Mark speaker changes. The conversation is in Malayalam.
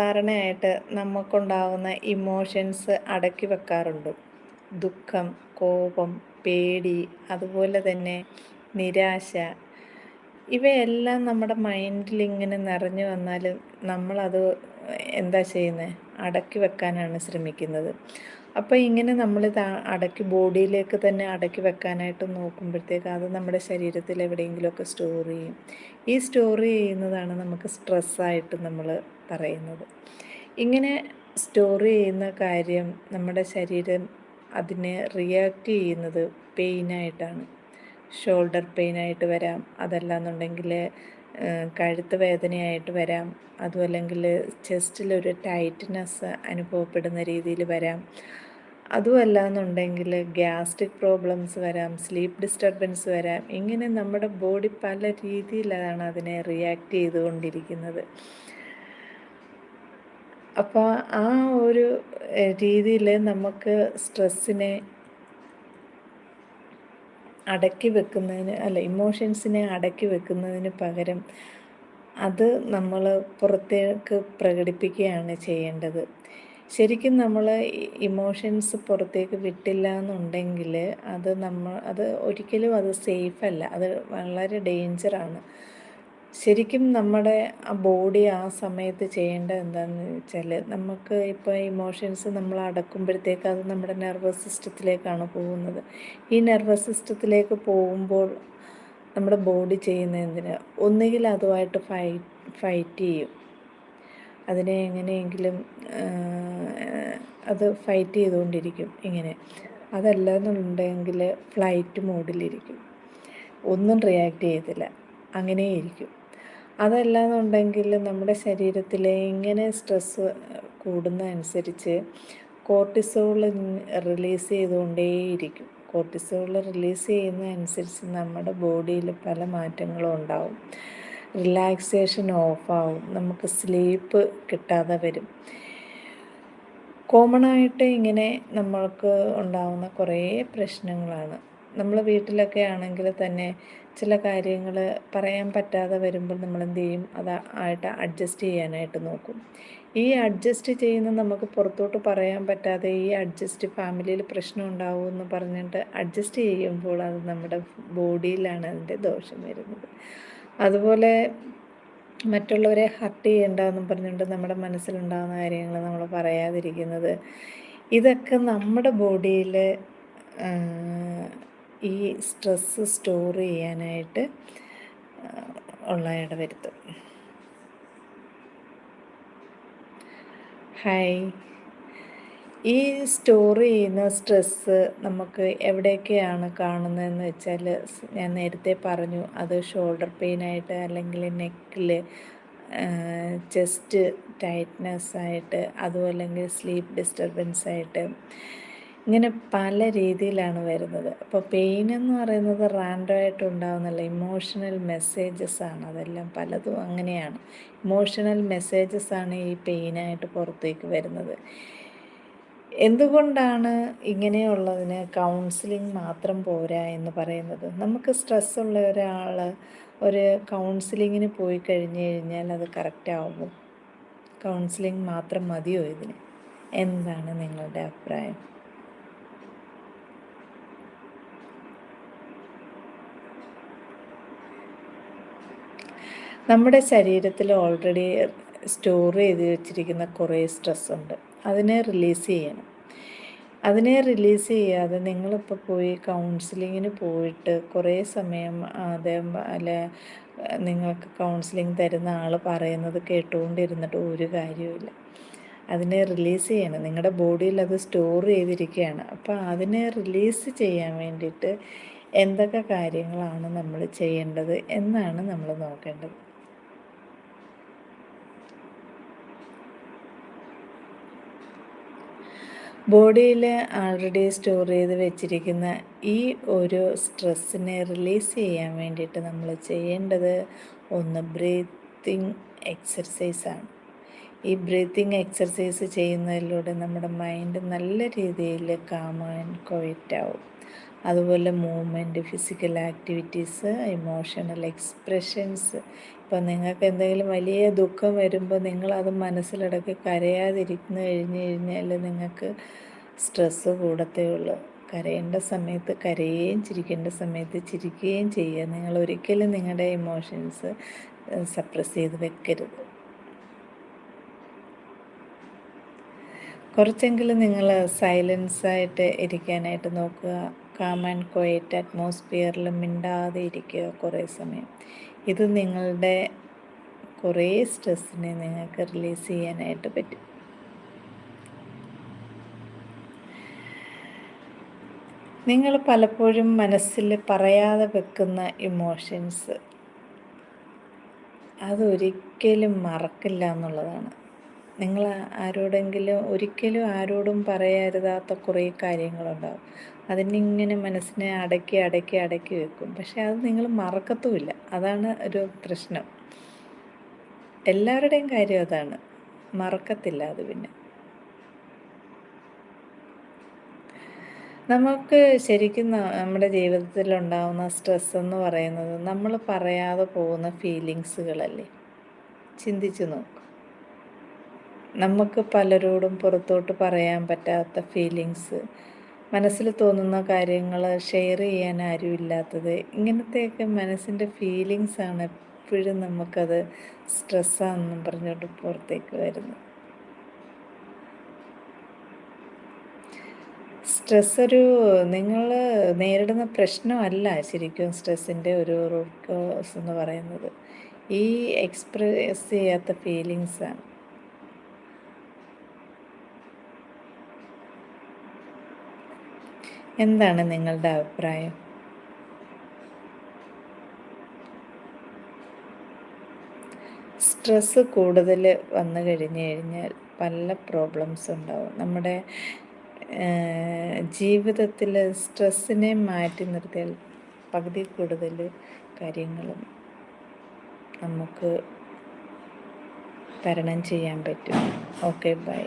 Speaker 1: സാധാരണയായിട്ട് നമുക്കുണ്ടാകുന്ന ഇമോഷൻസ് അടക്കി വെക്കാറുണ്ട്. ദുഃഖം കോപം പേടി അതുപോലെ തന്നെ നിരാശ. ഇവയെല്ലാം നമ്മുടെ മൈൻഡിൽ ഇങ്ങനെ നിറഞ്ഞു വന്നാൽ നമ്മളത് എന്താ ചെയ്യുന്നത് അടക്കി വെക്കാനാണ് ശ്രമിക്കുന്നത്. അപ്പോൾ ഇങ്ങനെ നമ്മൾ അടക്കി ബോഡിയിലേക്ക് തന്നെ അടക്കി വെക്കാനായിട്ട് നോക്കുമ്പോഴത്തേക്ക് അത് നമ്മുടെ ശരീരത്തിൽ എവിടെയെങ്കിലുമൊക്കെ സ്റ്റോർ ചെയ്യും. ഈ സ്റ്റോർ ചെയ്യുന്നതാണ് നമുക്ക് സ്ട്രെസ്സായിട്ട് നമ്മൾ പറയുന്നത്. ഇങ്ങനെ സ്റ്റോർ ചെയ്യുന്ന കാര്യം നമ്മുടെ ശരീരം അതിനെ റിയാക്ട് ചെയ്യുന്നത് പെയിനായിട്ടാണ് ഷോൾഡർ പെയിനായിട്ട് വരാം. അതല്ലാന്നുണ്ടെങ്കിൽ കഴുത്ത് വേദനയായിട്ട് വരാം. അതും അല്ലെങ്കിൽ ചെസ്റ്റിലൊരു ടൈറ്റ്നെസ് അനുഭവപ്പെടുന്ന രീതിയിൽ വരാം. അതുമല്ല എന്നുണ്ടെങ്കിൽ ഗ്യാസ്ട്രിക് പ്രോബ്ലംസ് വരാം സ്ലീപ്പ് ഡിസ്റ്റർബൻസ് വരാം ഇങ്ങനെ നമ്മുടെ ബോഡി പല രീതിയിലാണ് അതിനെ റിയാക്ട് ചെയ്തുകൊണ്ടിരിക്കുന്നത്. അപ്പോൾ ആ ഒരു രീതിയിൽ നമുക്ക് സ്ട്രെസ്സിനെ അടക്കി വെക്കുന്നതിന് അല്ല ഇമോഷൻസിനെ അടക്കി വെക്കുന്നതിന് പകരം അത് നമ്മൾ പുറത്തേക്ക് പ്രകടിപ്പിക്കുകയാണ് ചെയ്യേണ്ടത്. ശരിക്കും നമ്മൾ ഇമോഷൻസ് പുറത്തേക്ക് വിട്ടില്ല എന്നുണ്ടെങ്കിൽ അത് നമ്മൾ അത് ഒരിക്കലും അത് സേഫ് അല്ല. അത് വളരെ ഡേഞ്ചറാണ് ശരിക്കും നമ്മുടെ ബോഡി ആ സമയത്ത് ചെയ്യേണ്ടത് എന്താണെന്ന് വെച്ചാൽ നമുക്ക് ഇപ്പോൾ ഇമോഷൻസ് നമ്മൾ അടക്കുമ്പോഴത്തേക്ക് അത് നമ്മുടെ നെർവസ് സിസ്റ്റത്തിലേക്കാണ് പോകുന്നത്. ഈ നെർവസ് സിസ്റ്റത്തിലേക്ക് പോകുമ്പോൾ നമ്മുടെ ബോഡി ചെയ്യുന്ന എന്തിനാണ് ഒന്നുകിൽ അതുമായിട്ട് ഫൈ ഫൈറ്റ് ചെയ്യും. അതിനെ എങ്ങനെയെങ്കിലും അത് ഫൈറ്റ് ചെയ്തുകൊണ്ടിരിക്കും ഇങ്ങനെ. അതല്ല എന്നുണ്ടെങ്കിൽ ഫ്ലൈറ്റ് മോഡിലിരിക്കും ഒന്നും റിയാക്ട് ചെയ്യത്തില്ല. അങ്ങനെയിരിക്കും. അതല്ലാന്നുണ്ടെങ്കിൽ നമ്മുടെ ശരീരത്തിൽ ഇങ്ങനെ സ്ട്രെസ്സ് കൂടുന്നതനുസരിച്ച് കോർട്ടിസോൾ റിലീസ് ചെയ്തുകൊണ്ടേയിരിക്കും. കോർട്ടിസോൾ റിലീസ് ചെയ്യുന്നതനുസരിച്ച് നമ്മുടെ ബോഡിയിൽ പല മാറ്റങ്ങളും ഉണ്ടാവും. റിലാക്സേഷൻ ഓഫാവും നമുക്ക് സ്ലീപ്പ് കിട്ടാതെ വരും. കോമൺ ആയിട്ട് ഇങ്ങനെ നമ്മൾക്ക് ഉണ്ടാവുന്ന കുറേ പ്രശ്നങ്ങളാണ്. നമ്മൾ വീട്ടിലൊക്കെ ആണെങ്കിൽ തന്നെ ചില കാര്യങ്ങൾ പറയാൻ പറ്റാതെ വരുമ്പോൾ നമ്മൾ എന്ത് ചെയ്യും? അത് ആയിട്ട് അഡ്ജസ്റ്റ് ചെയ്യാനായിട്ട് നോക്കും. ഈ അഡ്ജസ്റ്റ് ചെയ്യുന്ന നമുക്ക് പുറത്തോട്ട് പറയാൻ പറ്റാതെ ഈ അഡ്ജസ്റ്റ് ഫാമിലിയിൽ പ്രശ്നം ഉണ്ടാവും എന്ന് പറഞ്ഞിട്ട് അഡ്ജസ്റ്റ് ചെയ്യുമ്പോൾ അത് നമ്മുടെ ബോഡിയിലാണ് അതിന്റെ ദോഷം വരുന്നത്. അതുപോലെ മറ്റുള്ളവരെ ഹർട്ട് ചെയ്യേണ്ടതെന്നും പറഞ്ഞുകൊണ്ട് നമ്മുടെ മനസ്സിലുണ്ടാകുന്ന കാര്യങ്ങൾ നമ്മൾ പറയാതിരിക്കുന്നത്. ഇതൊക്കെ നമ്മുടെ ബോഡിയിൽ ഈ സ്ട്രെസ്സ് സ്റ്റോർ ചെയ്യാനായിട്ട് ഉള്ള ഇടവരുത്തും. ഹായ്. ഈ സ്റ്റോർ ചെയ്യുന്ന സ്ട്രെസ്സ് നമുക്ക് എവിടെയൊക്കെയാണ് കാണുന്നതെന്ന് വെച്ചാൽ ഞാൻ നേരത്തെ പറഞ്ഞു അത് ഷോൾഡർ പെയിനായിട്ട് അല്ലെങ്കിൽ നെക്കിൽ ചെസ്റ്റ് ടൈറ്റ്നെസ് ആയിട്ട് അതും അല്ലെങ്കിൽ സ്ലീപ്പ് ഡിസ്റ്റർബൻസ് ആയിട്ട് ഇങ്ങനെ പല രീതിയിലാണ് വരുന്നത്. അപ്പോൾ പെയിൻ എന്ന് പറയുന്നത് റാൻഡം ആയിട്ട് ഉണ്ടാകുന്നില്ല ഇമോഷണൽ മെസ്സേജസ് ആണ്. അതെല്ലാം പലതും അങ്ങനെയാണ്. ഇമോഷണൽ മെസ്സേജസ് ആണ് ഈ പെയിനായിട്ട് പുറത്തേക്ക് വരുന്നത്. എന്തുകൊണ്ടാണ് ഇങ്ങനെയുള്ളതിന് കൗൺസിലിംഗ് മാത്രം പോരാ എന്ന് പറയുന്നത്? നമുക്ക് സ്ട്രെസ് ഉള്ള ഒരാൾ ഒരു കൗൺസിലിങ്ങിന് പോയി കഴിഞ്ഞു കഴിഞ്ഞാൽ അത് കറക്റ്റാവുമോ കൗൺസിലിംഗ് മാത്രം മതിയോ ഇതിന്? എന്താണ് നിങ്ങളുടെ അഭിപ്രായം? നമ്മുടെ ശരീരത്തിൽ ഓൾറെഡി സ്റ്റോർ ചെയ്ത് വെച്ചിരിക്കുന്ന കുറേ സ്ട്രെസ് ഉണ്ട്. അതിനെ റിലീസ് ചെയ്യണം. അതിനെ റിലീസ് ചെയ്യാതെ നിങ്ങളിപ്പോൾ പോയി കൗൺസിലിങ്ങിന് പോയിട്ട് കുറേ സമയം അദ്ദേഹം അല്ല നിങ്ങൾക്ക് കൗൺസിലിംഗ് തരുന്ന ആൾ പറയുന്നത് കേട്ടുകൊണ്ടിരുന്നിട്ട് ഒരു കാര്യവുമില്ല. അതിനെ റിലീസ് ചെയ്യണം. നിങ്ങളുടെ ബോഡിയിൽ അത് സ്റ്റോർ ചെയ്തിരിക്കുകയാണ്. അപ്പോൾ അതിനെ റിലീസ് ചെയ്യാൻ വേണ്ടിയിട്ട് എന്തൊക്കെ കാര്യങ്ങളാണ് നമ്മൾ ചെയ്യേണ്ടത് എന്നാണ് നമ്മൾ നോക്കേണ്ടത്. ബോഡിയിൽ ആൾറെഡി സ്റ്റോർ ചെയ്ത് വെച്ചിരിക്കുന്ന ഈ ഒരു സ്ട്രെസ്സിനെ റിലീസ് ചെയ്യാൻ വേണ്ടിയിട്ട് നമ്മൾ ചെയ്യേണ്ടത് ഒന്ന് ബ്രീത്തിങ് എക്സർസൈസാണ് ഈ ബ്രീത്തിങ് എക്സർസൈസ് ചെയ്യുന്നതിലൂടെ നമ്മുടെ മൈൻഡ് നല്ല രീതിയിൽ കാം ആൻഡ് ക്വയറ്റ് ആവും. അതുപോലെ movement physical activities emotional expressions. ഇപ്പോൾ നിങ്ങൾക്ക് എന്തെങ്കിലും വലിയ ദുഃഖം വരുമ്പോൾ നിങ്ങളത് മനസ്സിലടക്കി കരയാതിരുന്ന് കഴിഞ്ഞ് കഴിഞ്ഞാൽ നിങ്ങൾക്ക് സ്ട്രെസ്സ് കൂടത്തേ ഉള്ളൂ. കരയേണ്ട സമയത്ത് കരയുകയും ചിരിക്കേണ്ട സമയത്ത് ചിരിക്കുകയും ചെയ്യുക. നിങ്ങൾ ഒരിക്കലും നിങ്ങളുടെ ഇമോഷൻസ് സപ്രസ് ചെയ്ത് വെക്കരുത്. കുറച്ചെങ്കിലും നിങ്ങൾ സൈലൻസായിട്ട് ഇരിക്കാനായിട്ട് നോക്കുക. കാം ആൻഡ് ക്വയറ്റ് അറ്റ്മോസ്ഫിയറിൽ മിണ്ടാതെ ഇരിക്കുക കുറേ സമയം. ഇത് നിങ്ങളുടെ കുറേ സ്ട്രെസ്സിനെ നിങ്ങൾക്ക് റിലീസ് ചെയ്യാനായിട്ട് പറ്റും. നിങ്ങൾ പലപ്പോഴും മനസ്സിൽ പറയാതെ വെക്കുന്ന ഇമോഷൻസ് അതൊരിക്കലും മറക്കില്ല എന്നുള്ളതാണ്. നിങ്ങൾ ആരോടെങ്കിലും ഒരിക്കലും ആരോടും പറയരുതാത്ത കുറേ കാര്യങ്ങളുണ്ടാവും. അതിനിങ്ങനെ മനസ്സിനെ അടക്കി അടക്കി അടക്കി വെക്കും. പക്ഷേ അത് നിങ്ങൾ മറക്കത്തുമില്ല. അതാണ് ഒരു പ്രശ്നം. എല്ലാവരുടെയും കാര്യം അതാണ്. മറക്കത്തില്ല അത് പിന്നെ. നമുക്ക് ശരിക്കും നമ്മുടെ ജീവിതത്തിൽ ഉണ്ടാകുന്ന സ്ട്രെസ് എന്ന് പറയുന്നത് നമ്മൾ പറയാതെ പോകുന്ന ഫീലിങ്സുകളല്ലേ? ചിന്തിച്ചു നോക്കും. നമുക്ക് പലരോടും പുറത്തോട്ട് പറയാൻ പറ്റാത്ത ഫീലിങ്സ് മനസ്സിൽ തോന്നുന്ന കാര്യങ്ങൾ ഷെയർ ചെയ്യാൻ ആരും ഇല്ലാത്തത് ഇങ്ങനത്തെയൊക്കെ മനസ്സിന്റെ ഫീലിങ്സാണ് എപ്പോഴും നമുക്കത് സ്ട്രെസ്സാണെന്നും പറഞ്ഞുകൊണ്ട് പുറത്തേക്ക് വരുന്നത്. സ്ട്രെസ് ഒരു നിങ്ങൾ നേരിടുന്ന പ്രശ്നമല്ല ശരിക്കും സ്ട്രെസ്സിന്റെ ഒരു റൂട്ട് കോസ് എന്ന് പറയുന്നത്. ഈ എക്സ്പ്രസ് ചെയ്യാത്ത ഫീലിങ്സാണ് എന്താണ് നിങ്ങളുടെ അഭിപ്രായം? സ്ട്രെസ്സ് കൂടുതൽ വന്നു കഴിഞ്ഞു കഴിഞ്ഞാൽ പല പ്രോബ്ലംസ് ഉണ്ടാവും. നമ്മുടെ ജീവിതത്തിൽ സ്ട്രെസ്സിനെ മാറ്റി നിർത്തിയാൽ പകുതി കൂടുതൽ കാര്യങ്ങളും നമുക്ക് തരണം ചെയ്യാൻ പറ്റും. Okay bye.